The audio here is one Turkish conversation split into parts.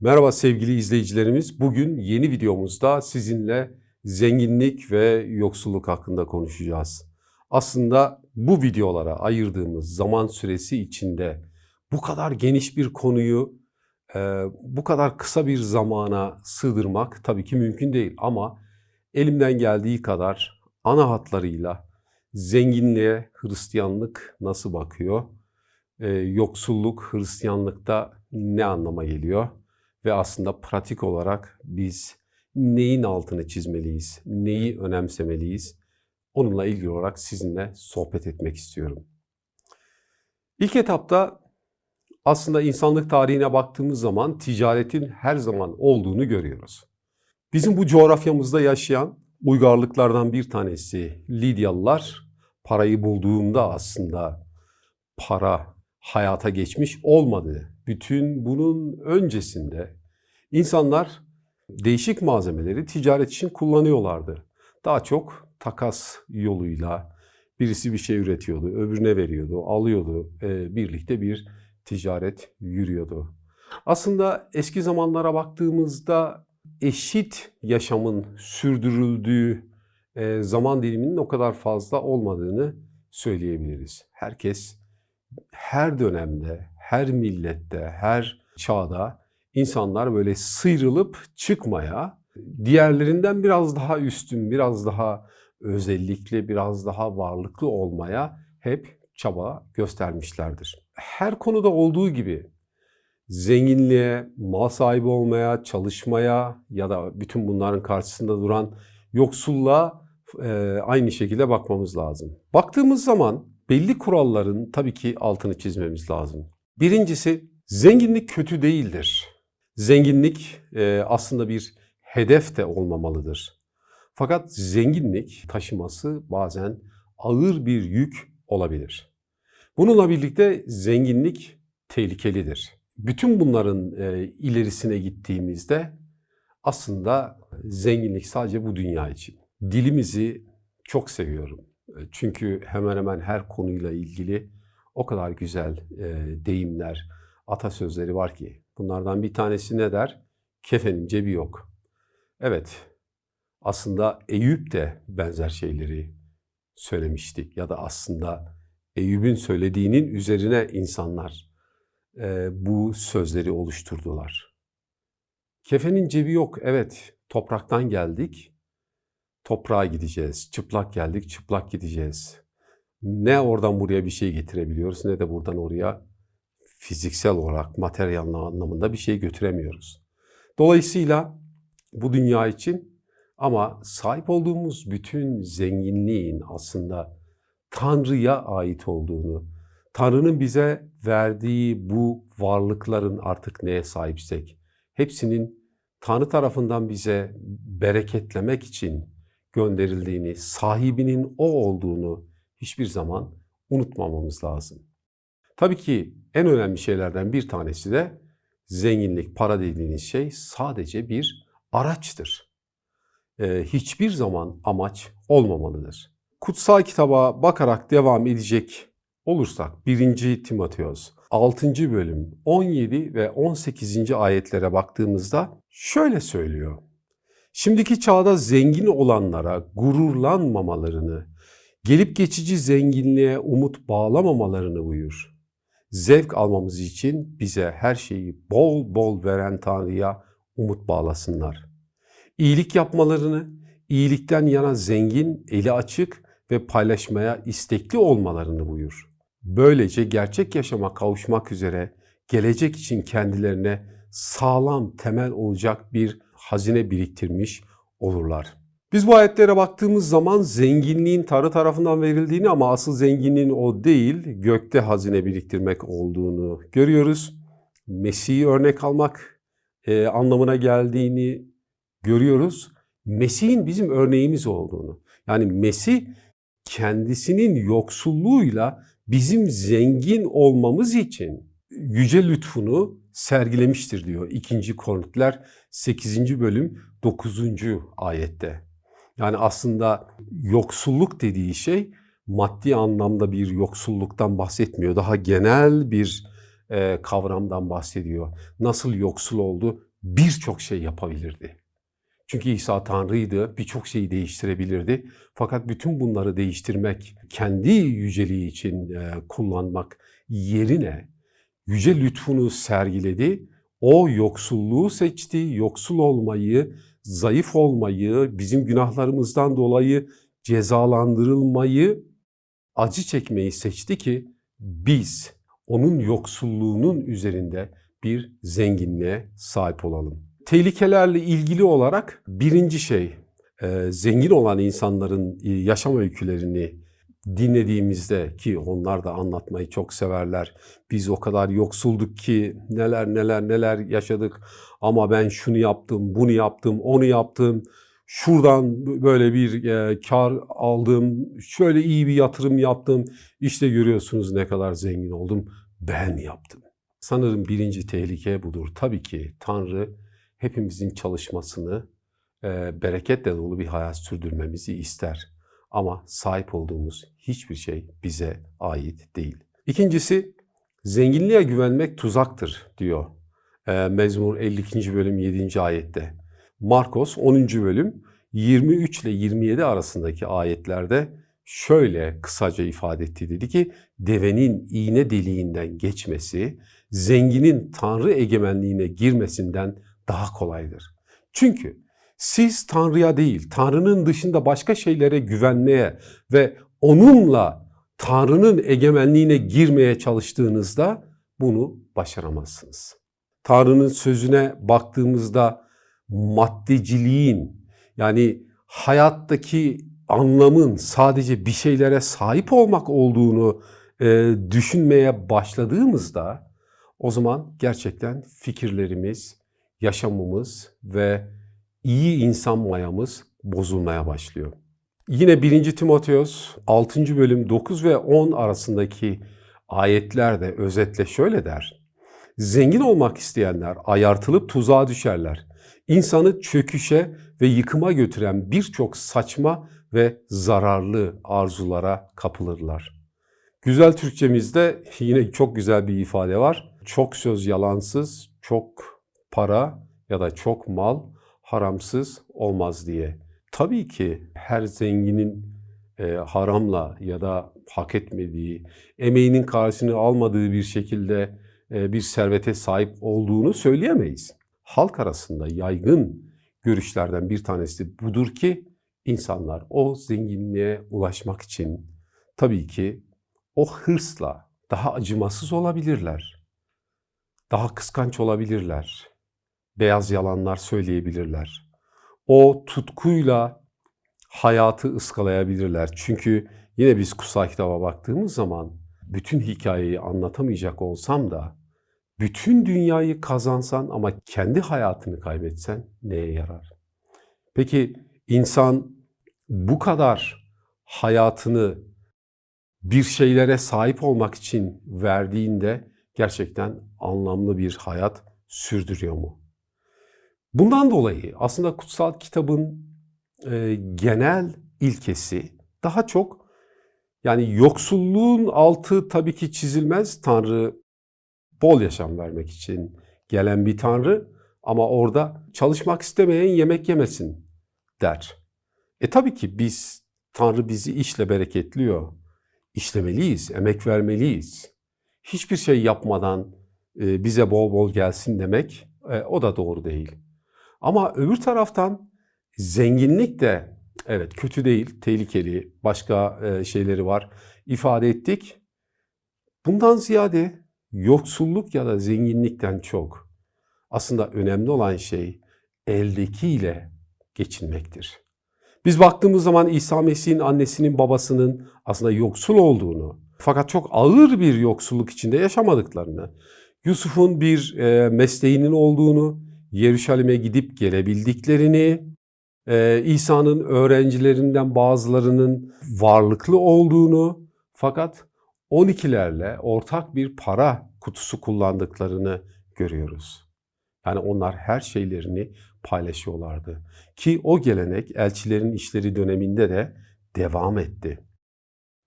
Merhaba sevgili izleyicilerimiz. Bugün yeni videomuzda sizinle zenginlik ve yoksulluk hakkında konuşacağız. Aslında bu videolara ayırdığımız zaman süresi içinde bu kadar geniş bir konuyu e, bu kadar kısa bir zamana sığdırmak tabii ki mümkün değil ama elimden geldiği kadar ana hatlarıyla zenginliğe Hristiyanlık nasıl bakıyor, e, yoksulluk Hristiyanlıkta ne anlama geliyor ve aslında pratik olarak biz neyin altını çizmeliyiz, neyi önemsemeliyiz onunla ilgili olarak sizinle sohbet etmek istiyorum. İlk etapta aslında insanlık tarihine baktığımız zaman ticaretin her zaman olduğunu görüyoruz. Bizim bu coğrafyamızda yaşayan uygarlıklardan bir tanesi Lidyalılar parayı bulduğunda aslında para hayata geçmiş olmadı. Bütün bunun öncesinde insanlar değişik malzemeleri ticaret için kullanıyorlardı. Daha çok takas yoluyla birisi bir şey üretiyordu, öbürüne veriyordu, alıyordu. E, birlikte bir ticaret yürüyordu. Aslında eski zamanlara baktığımızda eşit yaşamın sürdürüldüğü e, zaman diliminin o kadar fazla olmadığını söyleyebiliriz. Herkes her dönemde, her millette, her çağda insanlar böyle sıyrılıp çıkmaya, diğerlerinden biraz daha üstün, biraz daha özellikli, biraz daha varlıklı olmaya hep çaba göstermişlerdir. Her konuda olduğu gibi zenginliğe, mal sahibi olmaya, çalışmaya ya da bütün bunların karşısında duran yoksulluğa e, aynı şekilde bakmamız lazım. Baktığımız zaman belli kuralların tabii ki altını çizmemiz lazım. Birincisi zenginlik kötü değildir. Zenginlik e, aslında bir hedef de olmamalıdır. Fakat zenginlik taşıması bazen ağır bir yük olabilir. Bununla birlikte zenginlik tehlikelidir. Bütün bunların e, ilerisine gittiğimizde aslında zenginlik sadece bu dünya için. Dilimizi çok seviyorum. E, çünkü hemen hemen her konuyla ilgili o kadar güzel e, deyimler, atasözleri var ki. Bunlardan bir tanesi ne der? Kefenin cebi yok. Evet, aslında Eyüp de benzer şeyleri söylemişti. Ya da aslında Eyüp'ün söylediğinin üzerine insanlar e, bu sözleri oluşturdular. Kefenin cebi yok. Evet, topraktan geldik. Toprağa gideceğiz. Çıplak geldik, çıplak gideceğiz. Ne oradan buraya bir şey getirebiliyoruz ne de buradan oraya fiziksel olarak materyal anlamında bir şey götüremiyoruz. Dolayısıyla bu dünya için ama sahip olduğumuz bütün zenginliğin aslında Tanrı'ya ait olduğunu, Tanrı'nın bize verdiği bu varlıkların artık neye sahipsek, hepsinin Tanrı tarafından bize bereketlemek için gönderildiğini, sahibinin o olduğunu hiçbir zaman unutmamamız lazım. Tabii ki en önemli şeylerden bir tanesi de zenginlik, para dediğiniz şey sadece bir araçtır. Ee, hiçbir zaman amaç olmamalıdır. Kutsal kitaba bakarak devam edecek olursak 1. Timoteos 6. bölüm 17 ve 18. ayetlere baktığımızda şöyle söylüyor. Şimdiki çağda zengin olanlara gururlanmamalarını, gelip geçici zenginliğe umut bağlamamalarını buyur. Zevk almamız için bize her şeyi bol bol veren Tanrı'ya umut bağlasınlar. İyilik yapmalarını, iyilikten yana zengin, eli açık ve paylaşmaya istekli olmalarını buyur. Böylece gerçek yaşama kavuşmak üzere gelecek için kendilerine sağlam temel olacak bir hazine biriktirmiş olurlar. Biz bu ayetlere baktığımız zaman zenginliğin Tanrı tarafından verildiğini ama asıl zenginliğin o değil, gökte hazine biriktirmek olduğunu görüyoruz. Mesih'i örnek almak e, anlamına geldiğini görüyoruz. Mesih'in bizim örneğimiz olduğunu. Yani Mesih kendisinin yoksulluğuyla bizim zengin olmamız için yüce lütfunu sergilemiştir diyor 2. Korintiler 8. bölüm 9. ayette. Yani aslında yoksulluk dediği şey maddi anlamda bir yoksulluktan bahsetmiyor. Daha genel bir e, kavramdan bahsediyor. Nasıl yoksul oldu? birçok şey yapabilirdi. Çünkü İsa Tanrı'ydı, birçok şeyi değiştirebilirdi. Fakat bütün bunları değiştirmek, kendi yüceliği için e, kullanmak yerine yüce lütfunu sergiledi. O yoksulluğu seçti, yoksul olmayı, zayıf olmayı, bizim günahlarımızdan dolayı cezalandırılmayı, acı çekmeyi seçti ki biz onun yoksulluğunun üzerinde bir zenginliğe sahip olalım. Tehlikelerle ilgili olarak birinci şey, zengin olan insanların yaşam öykülerini dinlediğimizde ki onlar da anlatmayı çok severler. Biz o kadar yoksulduk ki neler neler neler yaşadık ama ben şunu yaptım, bunu yaptım, onu yaptım. Şuradan böyle bir e, kar aldım, şöyle iyi bir yatırım yaptım. İşte görüyorsunuz ne kadar zengin oldum. Ben yaptım. Sanırım birinci tehlike budur. Tabii ki Tanrı hepimizin çalışmasını, e, bereketle dolu bir hayat sürdürmemizi ister. Ama sahip olduğumuz hiçbir şey bize ait değil. İkincisi, zenginliğe güvenmek tuzaktır diyor e, Mezmur 52. bölüm 7. ayette. Markos 10. bölüm 23 ile 27 arasındaki ayetlerde şöyle kısaca ifade etti. Dedi ki devenin iğne deliğinden geçmesi zenginin tanrı egemenliğine girmesinden daha kolaydır. Çünkü siz Tanrı'ya değil, Tanrı'nın dışında başka şeylere güvenmeye ve onunla Tanrı'nın egemenliğine girmeye çalıştığınızda bunu başaramazsınız. Tanrı'nın sözüne baktığımızda maddeciliğin yani hayattaki anlamın sadece bir şeylere sahip olmak olduğunu e, düşünmeye başladığımızda o zaman gerçekten fikirlerimiz, yaşamımız ve iyi insan mayamız bozulmaya başlıyor. Yine 1. Timoteos 6. bölüm 9 ve 10 arasındaki ayetlerde özetle şöyle der. Zengin olmak isteyenler ayartılıp tuzağa düşerler. İnsanı çöküşe ve yıkıma götüren birçok saçma ve zararlı arzulara kapılırlar. Güzel Türkçemizde yine çok güzel bir ifade var. Çok söz yalansız, çok para ya da çok mal haramsız olmaz diye. Tabii ki her zenginin e, haramla ya da hak etmediği, emeğinin karşılığını almadığı bir şekilde e, bir servete sahip olduğunu söyleyemeyiz. Halk arasında yaygın görüşlerden bir tanesi budur ki insanlar o zenginliğe ulaşmak için tabii ki o hırsla daha acımasız olabilirler. Daha kıskanç olabilirler. Beyaz yalanlar söyleyebilirler. O tutkuyla hayatı ıskalayabilirler. Çünkü yine biz kutsal kitaba baktığımız zaman bütün hikayeyi anlatamayacak olsam da bütün dünyayı kazansan ama kendi hayatını kaybetsen neye yarar? Peki insan bu kadar hayatını bir şeylere sahip olmak için verdiğinde gerçekten anlamlı bir hayat sürdürüyor mu? Bundan dolayı aslında kutsal kitabın e, genel ilkesi daha çok yani yoksulluğun altı tabii ki çizilmez. Tanrı bol yaşam vermek için gelen bir tanrı ama orada çalışmak istemeyen yemek yemesin der. E tabii ki biz Tanrı bizi işle bereketliyor. İşlemeliyiz, emek vermeliyiz. Hiçbir şey yapmadan e, bize bol bol gelsin demek e, o da doğru değil. Ama öbür taraftan zenginlik de evet kötü değil, tehlikeli, başka e, şeyleri var ifade ettik. Bundan ziyade yoksulluk ya da zenginlikten çok aslında önemli olan şey eldekiyle geçinmektir. Biz baktığımız zaman İsa Mesih'in annesinin babasının aslında yoksul olduğunu fakat çok ağır bir yoksulluk içinde yaşamadıklarını, Yusuf'un bir e, mesleğinin olduğunu, Yeruşalim'e gidip gelebildiklerini, e, İsa'nın öğrencilerinden bazılarının varlıklı olduğunu fakat 12'lerle ortak bir para kutusu kullandıklarını görüyoruz. Yani onlar her şeylerini paylaşıyorlardı. Ki o gelenek elçilerin işleri döneminde de devam etti.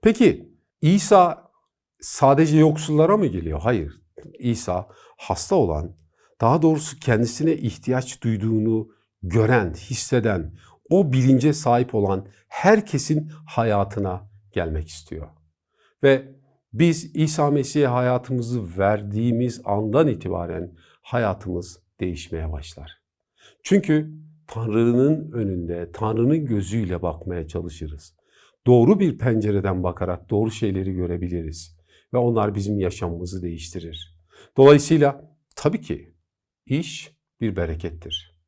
Peki İsa sadece yoksullara mı geliyor? Hayır. İsa hasta olan, daha doğrusu kendisine ihtiyaç duyduğunu gören, hisseden, o bilince sahip olan herkesin hayatına gelmek istiyor. Ve biz İsa Mesih'e hayatımızı verdiğimiz andan itibaren hayatımız değişmeye başlar. Çünkü Tanrı'nın önünde, Tanrı'nın gözüyle bakmaya çalışırız. Doğru bir pencereden bakarak doğru şeyleri görebiliriz ve onlar bizim yaşamımızı değiştirir. Dolayısıyla tabii ki iş bir berekettir.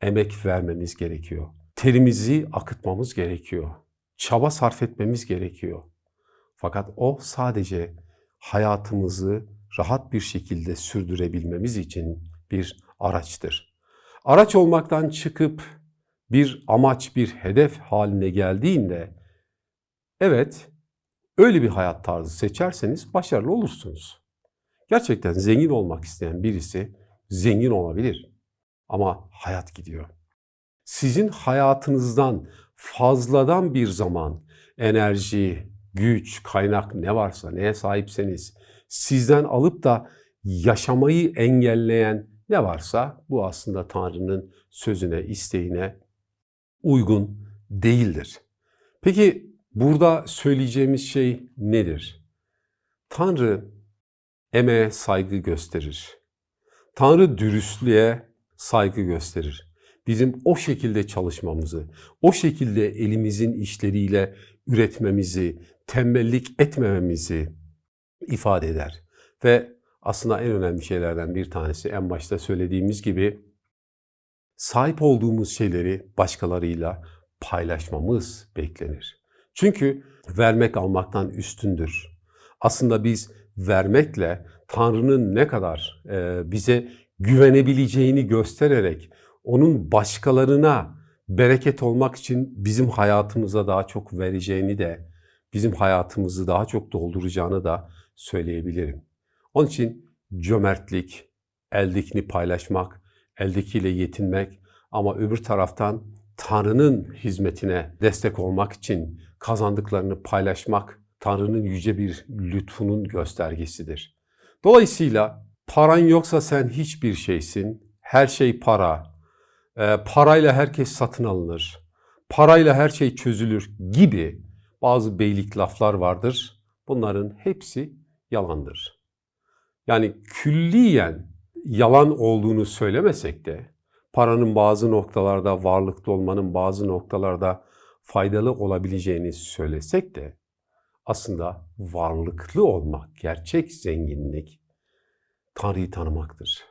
Emek vermemiz gerekiyor. Terimizi akıtmamız gerekiyor. Çaba sarf etmemiz gerekiyor. Fakat o sadece hayatımızı rahat bir şekilde sürdürebilmemiz için bir araçtır. Araç olmaktan çıkıp bir amaç, bir hedef haline geldiğinde evet öyle bir hayat tarzı seçerseniz başarılı olursunuz. Gerçekten zengin olmak isteyen birisi zengin olabilir ama hayat gidiyor. Sizin hayatınızdan fazladan bir zaman, enerji, güç, kaynak ne varsa, neye sahipseniz sizden alıp da yaşamayı engelleyen ne varsa bu aslında Tanrı'nın sözüne, isteğine uygun değildir. Peki burada söyleyeceğimiz şey nedir? Tanrı emeğe saygı gösterir. Tanrı dürüstlüğe saygı gösterir. Bizim o şekilde çalışmamızı, o şekilde elimizin işleriyle üretmemizi, tembellik etmememizi ifade eder. Ve aslında en önemli şeylerden bir tanesi en başta söylediğimiz gibi sahip olduğumuz şeyleri başkalarıyla paylaşmamız beklenir. Çünkü vermek almaktan üstündür. Aslında biz vermekle Tanrı'nın ne kadar e, bize güvenebileceğini göstererek onun başkalarına bereket olmak için bizim hayatımıza daha çok vereceğini de, bizim hayatımızı daha çok dolduracağını da söyleyebilirim. Onun için cömertlik, eldekini paylaşmak, eldekiyle yetinmek ama öbür taraftan Tanrı'nın hizmetine destek olmak için kazandıklarını paylaşmak Tanrı'nın yüce bir lütfunun göstergesidir. Dolayısıyla paran yoksa sen hiçbir şeysin. Her şey para. E, parayla herkes satın alınır. Parayla her şey çözülür gibi bazı beylik laflar vardır. Bunların hepsi yalandır. Yani külliyen yalan olduğunu söylemesek de paranın bazı noktalarda varlıklı olmanın bazı noktalarda faydalı olabileceğini söylesek de aslında varlıklı olmak, gerçek zenginlik Tanrı'yı tanımaktır.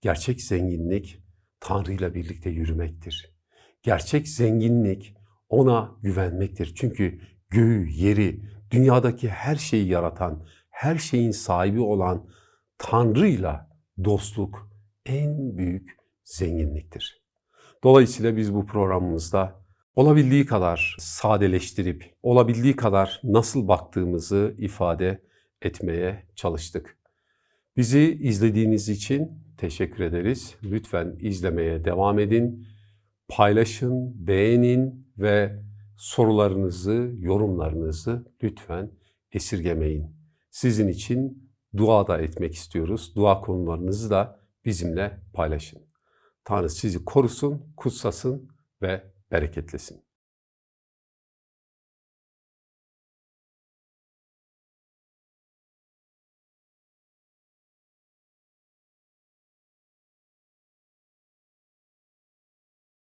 Gerçek zenginlik Tanrı'yla birlikte yürümektir. Gerçek zenginlik ona güvenmektir. Çünkü göğü, yeri, dünyadaki her şeyi yaratan, her şeyin sahibi olan Tanrı'yla dostluk en büyük zenginliktir. Dolayısıyla biz bu programımızda olabildiği kadar sadeleştirip, olabildiği kadar nasıl baktığımızı ifade etmeye çalıştık. Bizi izlediğiniz için teşekkür ederiz. Lütfen izlemeye devam edin. Paylaşın, beğenin ve sorularınızı, yorumlarınızı lütfen esirgemeyin. Sizin için dua da etmek istiyoruz. Dua konularınızı da bizimle paylaşın. Tanrı sizi korusun, kutsasın ve bereketlesin.